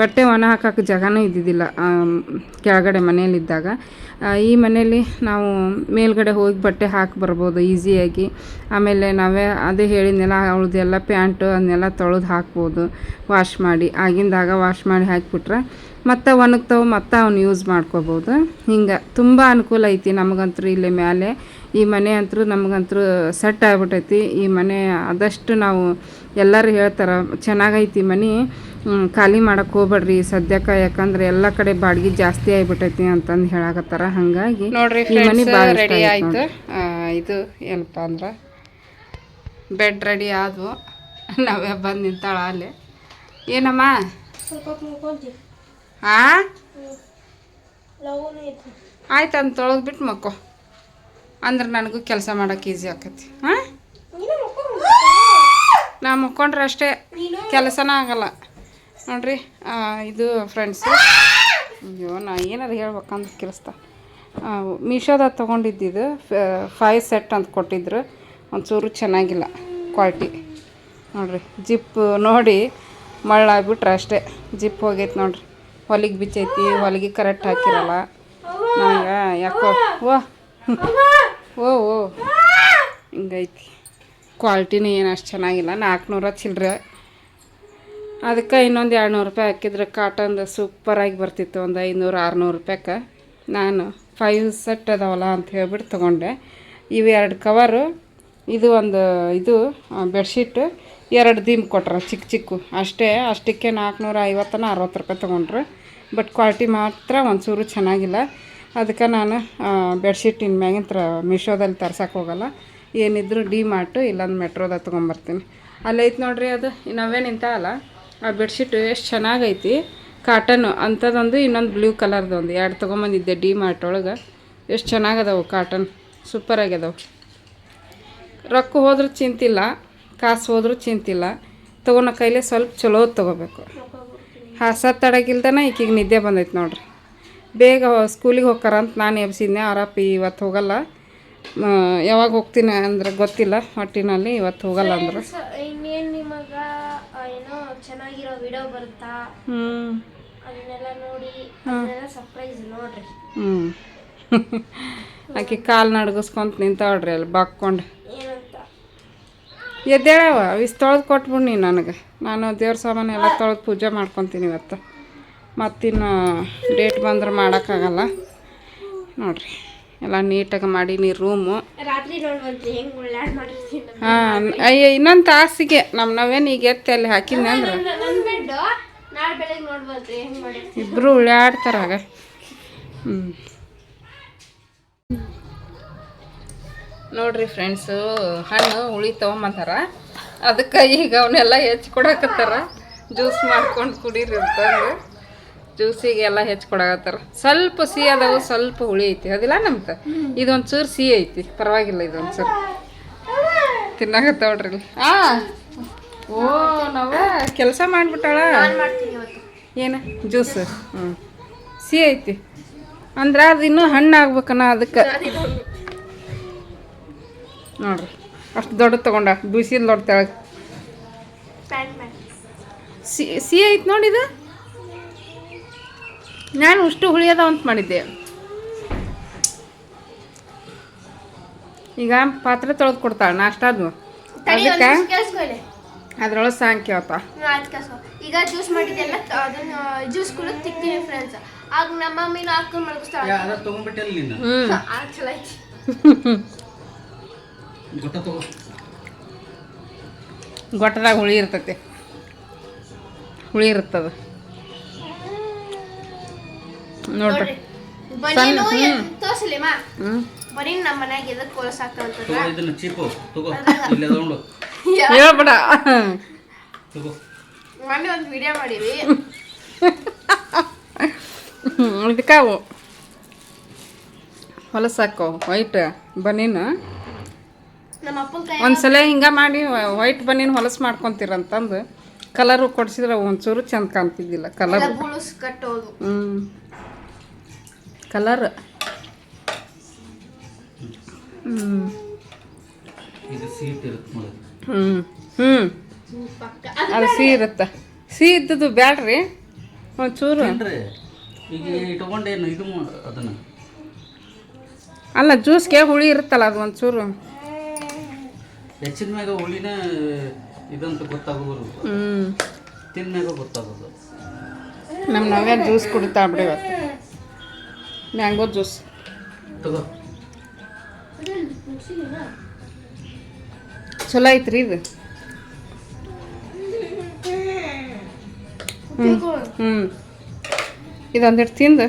ಬಟ್ಟೆ ಒಣ ಹಾಕೋಕ್ಕೆ ಜಾಗನೂ ಇದ್ದಿದ್ದಿಲ್ಲ ಕೆಳಗಡೆ ಮನೆಯಲ್ಲಿದ್ದಾಗ. ಈ ಮನೆಯಲ್ಲಿ ನಾವು ಮೇಲ್ಗಡೆ ಹೋಗಿ ಬಟ್ಟೆ ಹಾಕಿ ಬರ್ಬೋದು ಈಸಿಯಾಗಿ. ಆಮೇಲೆ ನಾವೇ ಅದೇ ಹೇಳಿದ್ನೆಲ್ಲ ಅವಳದೆಲ್ಲ ಪ್ಯಾಂಟು ಅದನ್ನೆಲ್ಲ ತೊಳೆದು ಹಾಕ್ಬೋದು, ವಾಶ್ ಮಾಡಿ. ಆಗಿಂದಾಗ ವಾಶ್ ಮಾಡಿ ಹಾಕಿಬಿಟ್ರೆ ಮತ್ತು ಒಣಗ್ತಾವೆ ಮತ್ತು ಅವ್ನು ಯೂಸ್ ಮಾಡ್ಕೋಬೋದು. ಹಿಂಗೆ ತುಂಬ ಅನುಕೂಲ ಐತಿ ನಮಗಂತೂ ಇಲ್ಲಿ ಮೇಲೆ ಈ ಮನೆ ಅಂತೂ ನಮಗಂತೂ ಸೆಟ್ ಆಗ್ಬಿಟ್ಟೈತಿ ಈ ಮನೆ ಆದಷ್ಟು ನಾವು ಎಲ್ಲರೂ ಹೇಳ್ತಾರೆ ಚೆನ್ನಾಗೈತಿ ಮನೆ ಖಾಲಿ ಮಾಡಕ್ಕೆ ಹೋಗ್ಬೇಡ್ರಿ. ಸದ್ಯಕ್ಕೆ ಯಾಕಂದ್ರೆ ಎಲ್ಲ ಕಡೆ ಬಾಡಿಗೆ ಜಾಸ್ತಿ ಆಗಿಬಿಟ್ಟೈತಿ ಅಂತಂದು ಹೇಳಾಕತ್ತಾರ. ಹಾಗಾಗಿ ನೋಡ್ರಿ ಈ ಮನೆ ಭಾಳ ರೆಡಿ ಆಯ್ತು. ಆಯ್ತು ಇದು ಏನಪ್ಪ ಅಂದ್ರೆ ಬೆಡ್ ರೆಡಿ ಆದವು. ನಾವೇ ಬಂದು ನಿಂತಾಳ ಅಲ್ಲಿ. ಏನಮ್ಮ? ಆ? ಆಯ್ತು ಅಂತ ತೊಳೆದ್ಬಿಟ್ಟು ಮಕ್ಕೋ. ಅಂದ್ರೆ ನನಗೂ ಕೆಲಸ ಮಾಡೋಕೆ ಈಸಿ ಆಕತಿ. ಹಾಂ ನಾ ಮಕ್ಕೊಂಡ್ರೆ ಅಷ್ಟೇ. ಕೆಲಸನ ಆಗಲ್ಲ. ನೋಡ್ರಿ ಇದು ಫ್ರೆಂಡ್ಸು ಅಯ್ಯೋ ನಾ ಏನಾರು ಹೇಳ್ಬೇಕಂದ್ರೆ ಕೆಲಸ್ತ ಮೀಶೋದಾಗ ತೊಗೊಂಡಿದ್ದಿದ್ದು ಫೈವ್ ಸೆಟ್ ಅಂತ ಕೊಟ್ಟಿದ್ರು. ಒಂಚೂರು ಚೆನ್ನಾಗಿಲ್ಲ ಕ್ವಾಲಿಟಿ ನೋಡ್ರಿ ಜಿಪ್ ನೋಡಿ ಮಳ್ಳಾಗ್ಬಿಟ್ರೆ ಅಷ್ಟೇ. ಜಿಪ್ ಹೋಗೈತೆ ನೋಡ್ರಿ. ಹೊಲಿಗೆ ಬಿಚ್ಚೈತಿ ಹೊಲಿಗೆ ಕರೆಕ್ಟ್ ಹಾಕಿರಲ್ಲ. ನಂಗೆ ಯಾಕೋ, ಓ. ಓ ಓ. ಹಿಂಗೈತಿ. ಕ್ವಾಲಿಟಿನೂ ಏನು ಅಷ್ಟು ಚೆನ್ನಾಗಿಲ್ಲ ನಾಲ್ಕುನೂರ ಚಿಲ್ಲರೆ ಅದಕ್ಕೆ ಇನ್ನೊಂದು ಎರಡು ನೂರು ರೂಪಾಯಿ ಹಾಕಿದ್ರೆ ಕಾಟನ್ದು ಸೂಪರಾಗಿ ಬರ್ತಿತ್ತು, ಒಂದು ಐನೂರು ಆರುನೂರು ರೂಪಾಯ್ಗೆ ನಾನು ಫೈವ್ ಸೆಟ್ ಅದಾವಲ್ಲ ಅಂತ ಹೇಳ್ಬಿಟ್ಟು ತೊಗೊಂಡೆ. ಇವು ಎರಡು ಕವರು ಇದು ಒಂದು, ಇದು ಬೆಡ್ಶೀಟ್ ಎರಡು ದಿಮ್ ಕೊಟ್ರ ಚಿಕ್ಕ ಚಿಕ್ಕ. ಅಷ್ಟೇ, ಅಷ್ಟಕ್ಕೆ ನಾಲ್ಕುನೂರ ಐವತ್ತನ ಅರವತ್ತು ರೂಪಾಯಿ ತೊಗೊಂಡ್ರು. ಬಟ್ ಕ್ವಾಲಿಟಿ ಮಾತ್ರ ಒಂಚೂರು ಚೆನ್ನಾಗಿಲ್ಲ. ಅದಕ್ಕೆ ನಾನು ಬೆಡ್ಶೀಟ್ ಇನ್ನು ಮ್ಯಾಗಿಂತ್ರ ಮೀಶೋದಲ್ಲಿ ತರ್ಸೋಕೆ ಹೋಗಲ್ಲ. ಏನಿದ್ರು ಡಿ ಮಾರ್ಟು ಇಲ್ಲೊಂದು ಮೆಟ್ರೋದಾಗ ತೊಗೊಂಬರ್ತೀನಿ. ಅಲ್ಲೈತೆ ನೋಡ್ರಿ ಅದು, ಇನ್ನವೇ ನಿಂತ ಅಲ್ಲ ಆ ಬೆಡ್ಶೀಟ್ ಎಷ್ಟು ಚೆನ್ನಾಗೈತಿ. ಕಾಟನ್ನು ಅಂಥದ್ದೊಂದು ಇನ್ನೊಂದು ಬ್ಲೂ ಕಲರ್ದು ಒಂದು. ಎರಡು ತೊಗೊಂಬಂದಿದ್ದೆ ಡಿ ಮಾರ್ಟ್ ಒಳಗೆ. ಎಷ್ಟು ಚೆನ್ನಾಗದವು ಕಾಟನ್ ಸೂಪರ್ ಆಗ್ಯದವು. ರೊಕ್ಕ ಹೋದ್ರೆ ಚಿಂತಿಲ್ಲ. ಕಾಸು ಹೋದರೂ ಚಿಂತಿಲ್ಲ. ತೊಗೊಳೋ ಕೈಲೇ ಸ್ವಲ್ಪ ಚಲೋ ತೊಗೋಬೇಕು. ಹಾಸ ತಡಗಿಲ್ದನ ಈಕಿಗೆ ನಿದ್ದೆ ಬಂದೈತೆ ನೋಡ್ರಿ. ಬೇಗ ಸ್ಕೂಲಿಗೆ ಹೋಗ್ಕಾರ ಅಂತ ನಾನು ಎಬ್ಸಿದ್ನೆ ಆರಾಪಿ ಇವತ್ತು ಹೋಗಲ್ಲ. ಯಾವಾಗ ಹೋಗ್ತೀನಿ ಅಂದ್ರೆ ಗೊತ್ತಿಲ್ಲ ಒಟ್ಟಿನಲ್ಲಿ ಇವತ್ತು ಹೋಗಲ್ಲ ಅಂದ್ರೆ. ಇನ್ನೇನು ನಿಮಗ ಏನೋ ಚೆನ್ನಾಗಿರೋ ವಿಡಿಯೋ ಬರುತ್ತಾ? ಹ್ಞೂ ಅದನ್ನೆಲ್ಲ ನೋಡಿ ಅದನ್ನೆಲ್ಲ ಸರ್ಪ್ರೈಸ್ ನೋಡ್ರಿ. ಹ್ಞೂ <laughs> ಆಕೆ ಕಾಲು ನಡ್ಗಿಸ್ಕೊಂತ ನಿಂತಾಳ್ರಿ ಅಲ್ಲಿ ಬಾಕ್ಕೊಂಡು. ಎದ್ದೇಳವ ಇಷ್ಟು ತೊಳೆದು ಕೊಟ್ಬಿಡು ನೀನು ನನಗೆ. ನಾನು ದೇವ್ರ ಸಾಮಾನು ಎಲ್ಲ ತೊಳೆದು ಪೂಜೆ ಮಾಡ್ಕೊತೀನಿ ಇವತ್ತು. ಮತ್ತಿನ್ನು ಡೇಟ್ ಬಂದ್ರೆ ಮಾಡೋಕ್ಕಾಗಲ್ಲ. ನೋಡಿರಿ ಎಲ್ಲ ನೀಟಾಗಿ ಮಾಡೀನಿ ರೂಮು ಹಾಂ ಅಯ್ಯ ಇನ್ನೊಂದು ತಾಸಿಗೆ. ನಮ್ಮ ನಾವೇನು ಈಗ ಎತ್ತಿ ಅಲ್ಲಿ ಹಾಕಿದ್ನಿ ಅಂದ್ರೆ. ಇಬ್ಬರು ಉಳಿಯಾಡ್ತಾರಾಗ ಹ್ಞೂ ನೋಡ್ರಿ ಫ್ರೆಂಡ್ಸು ಹಣ್ಣು ಹುಳಿ ತೊಗೊಂಬಂತಾರ ಅದಕ್ಕೆ ಈಗ ಅವನ್ನೆಲ್ಲ ಹೆಚ್ಚು ಕೊಡಕತ್ತಾರ. ಜ್ಯೂಸ್ ಮಾಡ್ಕೊಂಡು ಕುಡೀರಿ ಅಂತಂದು. ಜ್ಯೂಸಿಗೆ ಎಲ್ಲ ಹೆಚ್ಚು ಕೊಡಕತ್ತಾರ. ಸ್ವಲ್ಪ ಸಿಹಿ ಅದಾವು ಸ್ವಲ್ಪ ಹುಳಿ ಐತಿ. ಅದಿಲ್ಲ ನಮ್ಗೆ? ಇದೊಂಚೂರು ಸಿಹಿ ಐತಿ. ಪರವಾಗಿಲ್ಲ ಇದೊಂದು ಚೂರು ತಿನ್ನಾಕತ್ತವ್ರಿ ಆ ಓ ನಾವ ಕೆಲಸ ಮಾಡಿಬಿಟ್ಟಾಳ? ಏನು? ಜ್ಯೂಸ್ ಹ್ಞೂ ಸಿಹಿ ಐತಿ. ಅಂದ್ರೆ ಅದು ಇನ್ನೂ ಹಣ್ಣು ಆಗ್ಬೇಕನ್ನ ಅದಕ್ಕೆ ನೋಡ್ರಿ. ಅಷ್ಟು ದೊಡ್ಡ ತಗೊಂಡ. ಬಿಸಿಲು ದೊಡ್ಡ ತೆಳಗೆ. ಸಿ ಐತೆ ನೋಡಿ ನೋಡಿದು ನಾನು ಉಷ್ಟು ಹುಳಿಯದ ಅಂತ ಮಾಡಿದ್ದೆ. ಈಗ ಪಾತ್ರೆ ತೊಳೆದು ಕೊಡ್ತಾಳೆ ಅದು. ಅದಕ್ಕೆ ಅದ್ರೊಳಗೆ ಸಾಂಗ್ ಆಯ್ತು ಈಗ ಜ್ಯೂಸ್ ಮಾಡಿದ್ದೆಲ್ಲ ಅದನ್ನ ಜ್ಯೂಸ್ ಕುಡಿದು ತಿಂತೀನಿ ಫ್ರೆಂಡ್ಸ್ ಆಗ ನಮ್ಮ ಮಮ್ಮಿನ ಹಾಕೊಂಡು ಮಲಗಿಸ್ತಾಳೆ. ಹ್ಞೂ ಆ ಚಲೋ <laughs> ತಗೋ. ಗೊಟ್ಟದಾಗ ಹುಳಿ ಇರ್ತೈತಿ. ಹುಳಿ ಇರ್ತದ. ನೋಡ್ರಿ. ಬನ್ನಿನು ಬನಿ ಹ್ಞೂ ಬರೀ ನಮ್ಮ ಮನ್ಯಾಗ ಎದಕ್ಕೆ ತಗೋ ಇದನ್ನ ಚೀಪು ತಗೋ. ಇಲ್ಲಿ ತಗೊಂಡು ಹೇಳ್ಬೇಡ. ತಗೋ. ಮೊನ್ನೆ ಒಂದು ವಿಡಿಯೋ ಮಾಡೀವಿ. ಇದಕ್ಕಾವು ಹೊಲಸಾಕೋ ವೈಟ್ ಬನ್ನೀನು. ಒಂದ್ಸಲ ಹಿಂಗ ಮಾಡಿ ವೈಟ್ ಬನ್ನಿನ ಹೊಲಸು ಮಾಡ್ಕೊತೀರಂತಂದು ಕಲರು ಕೊಡ್ಸಿದ್ರೆ ಒಂಚೂರು ಚಂದ ಕಾಣ್ತಿದ್ದಿಲ್ಲ ಕಲರ್ ಹ್ಞೂ ಕಲರ್ ಹ್ಞೂ ನೋಡಿ. ಹ್ಞೂ ಅದು ಸಿಹಿ ಇರುತ್ತೆ. ಸಿಹಿ ಇದ್ದದ್ದು ಬ್ಯಾಡ್ರಿ. ಒಂಚೂರು. ಏನ್ರಿ ಈಗ ಇಟ್ಕೊಂಡೇನು ಇದು ಅದನ್ನ? ಅಲ್ಲ ಜ್ಯೂಸ್ಗೆ ಹುಳಿ ಇರುತ್ತಲ್ಲ ಅದು ಒಂಚೂರು. ಹೆಚ್ಚಿನ ಮ್ಯಾಗ ಹುಳಿನ ಇದಂತ ಗೊತ್ತಾಗೋದು ಮ್ಯಾಗ ಗೊತ್ತಾಗೋದು ನಮ್ಮ ನಾವೇ ಜ್ಯೂಸ್ ಕುಡಿತಾ ಬಿಡಿ ಇವತ್ತು. Mango juice. ತಗೋ. ಚಲೋ ಐತ್ರಿ ಇದು. ಹ್ಞೂ ಹ್ಞೂ ಇದೊಂದಿಟ್ಟು ತಿಂದು.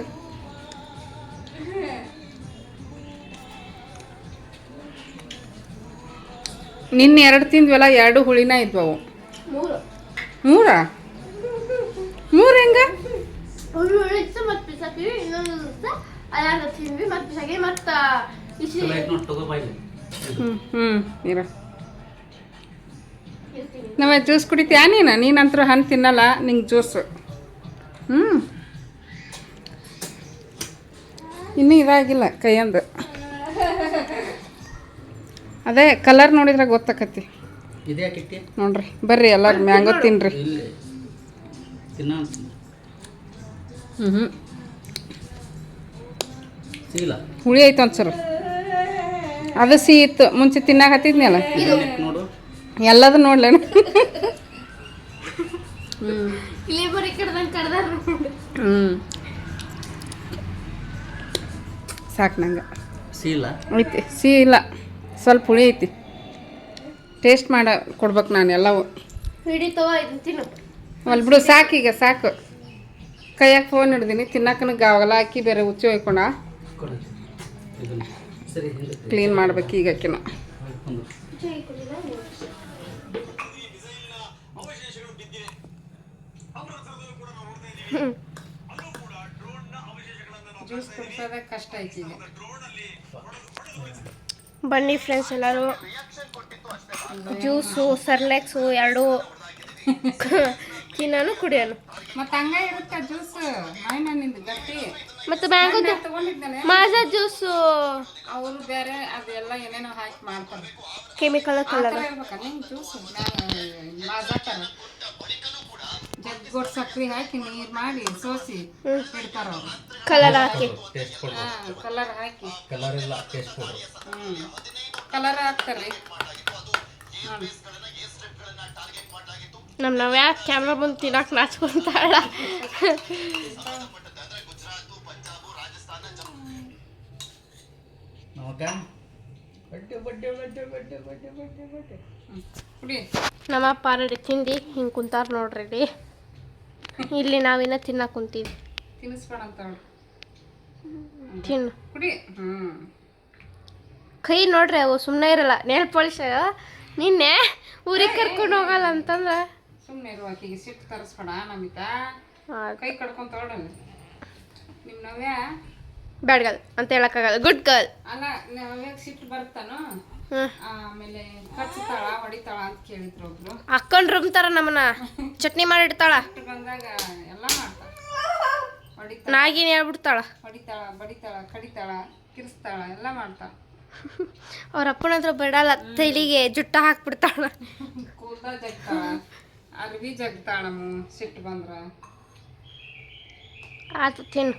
ನಿನ್ನೆ ಎರಡು ತಿಂದ್ವಲ್ಲ ಎರಡು ಹುಳಿನ ಇದ್ವವು. ಮೂರು. ಮೂರ? ಮೂರು ಹೆಂಗ? ನಾವ ಜ್ಯೂಸ್ ಕುಡಿತೀಯಾ ನೀನು? ನೀನಂತರ ಹಣ್ಣು ತಿನ್ನಲ್ಲ ನಿಂಗೆ ಜ್ಯೂಸು. ಹ್ಞೂ ಇನ್ನೂ ಇದಾಗಿಲ್ಲ ಕೈಯಂದು. ಅದೇ ಕಲರ್ ನೋಡಿದ್ರೆ ಗೊತ್ತಾಕತಿ. ನೋಡ್ರಿ ಬರ್ರಿ ಎಲ್ಲಾರು ಮ್ಯಾಂಗೋ ತಿನ್ರಿ. ಹ್ಞೂ ಹುಳಿ ಐತೆ ಸರ್. ಅದು ಸಿಹಿ ಇತ್ತು ಮುಂಚೆ ತಿನ್ನಾಕ ಹತ್ತಿದ್ನಲ್ಲ? ಎಲ್ಲದ ನೋಡು. ಎಲ್ಲದು ನೋಡ್ಲೇನು ಹ್ಞೂ ಇಲ್ಲಿ ಬರೀ ಕಡ್ದಂಗೆ ಕಡ್ದಾರ ಹ್ಞೂ ಸಾಕು ನಂಗೆ. ಇಲ್ಲ ಐತಿ ಸಿಹಿ ಇಲ್ಲ ಸ್ವಲ್ಪ ಹುಳಿ ಐತಿ. ಟೇಸ್ಟ್ ಮಾಡ ಕೊಡ್ಬೇಕು ನಾನು ಎಲ್ಲವೂ. ಅಲ್ಲಿ ಬಿಡು ಸಾಕು ಈಗ ಸಾಕು. ಕೈಯಾಗ ಫೋನ್ ಹಿಡ್ದೀನಿ ತಿನ್ನಕ್ಕನ ಗಾವಲ ಹಾಕಿ ಬೇರೆ ಉಚ್ಚಿ ಒಯ್ಕೊಂಡ. ಕ್ಲೀನ್ ಮಾಡ್ಬೇಕು ಈಗ ಆಕಿನ ಒಂದು ಜ್ಯೂಸ್ ಕುಡಿಸೋದೇ ಕಷ್ಟ ಐತಿ ಈಗ. ಬನ್ನಿ ಫ್ರೆಂಡ್ಸ್ ಎಲ್ಲರೂ. ಜ್ಯೂಸು ಸರ್ಲೆಕ್ಸು ಎರಡು. ಕಿನಾನು ಕುಡಿಯೋನು. ಮತ್ತೆ ಹಂಗೆ ಇರುತ್ತೆ ಜ್ಯೂಸ್ ಮಾವಿನ ಹಣ್ಣಿಂದು ಗಟ್ಟಿ. ಮತ್ತು ಮ್ಯಾಂಗೋದು ತಗೊಂಡಿದ್ದಲ್ಲ ಮಾಜಾ ಜ್ಯೂಸು ಅವರು ಬೇರೆ ಅದೆಲ್ಲ ಏನೇನೋ ಹಾಕಿ ಮಾಡ್ತಾರೆ. ಕೆಮಿಕಲ್ ಕಲರ್ ಜ್ಯೂಸ್ ನಿಂಗೆ ಜ್ಯೂಸ್ ಸಕ್ಕರೆ ಹಾಕಿ ನೀರು ಮಾಡಿ ಸೋಸಿ ಇಡ್ತಾರ ಅವ್ರು. ಕಲರ್ ಹಾಕಿ. ಟೇಸ್ಟ್ ಕಲರ್ ಹಾಕಿ. ಕಲರ್ ಎಲ್ಲ ಟೇಸ್ಟ್ ಕೊಡು ಹ್ಞೂ ಕಲರ್ ಹಾಕ್ತಾರೆ. ನಮ್ಮ ನಾವು ಯಾಕೆ ಕ್ಯಾಮ್ರಾ ಬಂದು ತಿನ್ನಕ್ಕೆ ನಾಚ್ಕೊಂತಾಳ. ನಮಗ ಬಡ್ಡೆ ಬಡ್ಡೆ ಬಡ್ಡೆ ಬಡ್ಡೆ ಬಡ್ಡೆ ಬಡ್ಡೆ ಬಡ್ಡೆ. ಕುಡಿ. ನಮ್ಮ ಅಪ್ಪ ತಿಂದು ಹಿಂಗೆ ಕುಂತಾರ ನೋಡ್ರಿ ಇಲ್ಲಿ. ನಾವಿನ್ನ ತಿನ್ನಕ್ಕೆ ಕುಂತೀವಿ. ತಿನ್ನಿಸ್ಬೇಡ ಅಂತ ಅವ್ಳು ತಿನ್ನು. ಕುಡಿ. ಹ್ಞೂ ಕೈ ನೋಡ್ರಿ ಅವು ಸುಮ್ಮನೆ ಇರಲ್ಲ. ನೇಲ್ ಪಾಲಿಶ್ ನಿನ್ನೆ ಊರಿಗೆ ಕರ್ಕೊಂಡು ಹೋಗಲ್ಲ ಅಂತಂದ್ರೆ. ಸುಮ್ಮನೆ ಇರು ಆಕಿಗೆ ಸಿಟ್ಟು ತರಿಸ್ಬೇಡ ನಮಿತಾ. ಕೈ ಕಡ್ಕೊಂತ ತೊಗೊಳಲ್ಲ ನಿಮ್ಮ ನವ್ಯ? ಬ್ಯಾಡ್ ಗರ್ಲ್ ಅಂತ ಹೇಳಕ್ಕಾಗಲ್ಲ. ಗುಡ್ ಗರ್ಲ್ ಅಲ್ಲ ನವ್ಯಾಗ ಸಿಟ್ಟು ಬರ್ತಾನೋ? ಆಮೇಲೆ ಕಚ್ತಾಳ ಹೊಡಿತಾಳ ಅಂತ ಕೇಳಿದ್ರು ಒಬ್ರು. ಹಾಕೊಂಡು ರುಬ್ತಾರ ನಮ್ಮನ್ನ <laughs> ಚಟ್ನಿ ಮಾಡಿ ಇಡ್ತಾಳ ಬಂದಾಗ ಎಲ್ಲ ಮಾಡ್ತಾಳ. ಹೊಡಿತಾಳ ನಾಗಿನ ಹೇಳ್ಬಿಡ್ತಾಳ. ಹೊಡಿತಾಳ ಬಡಿತಾಳ ಕಡಿತಾಳ ಕಿರಿಸ್ತಾಳ ಎಲ್ಲ ಮಾಡ್ತಾಳ. <laughs> ಅವ್ರ ಅಪ್ಪನ ಹತ್ರ ಬಿಡಲ್ಲ ತಲೆಗೆ ಜುಟ್ಟ ಹಾಕ್ಬಿಡ್ತಾಳ. <laughs> ಕೂದ ಜಗ್ತಾಳ ಅರ್ವಿ ಜಗ್ತಾಳಮ್ಮ ಸಿಟ್ಟು ಬಂದ್ರ. ಆತು ತಿನ್ನು.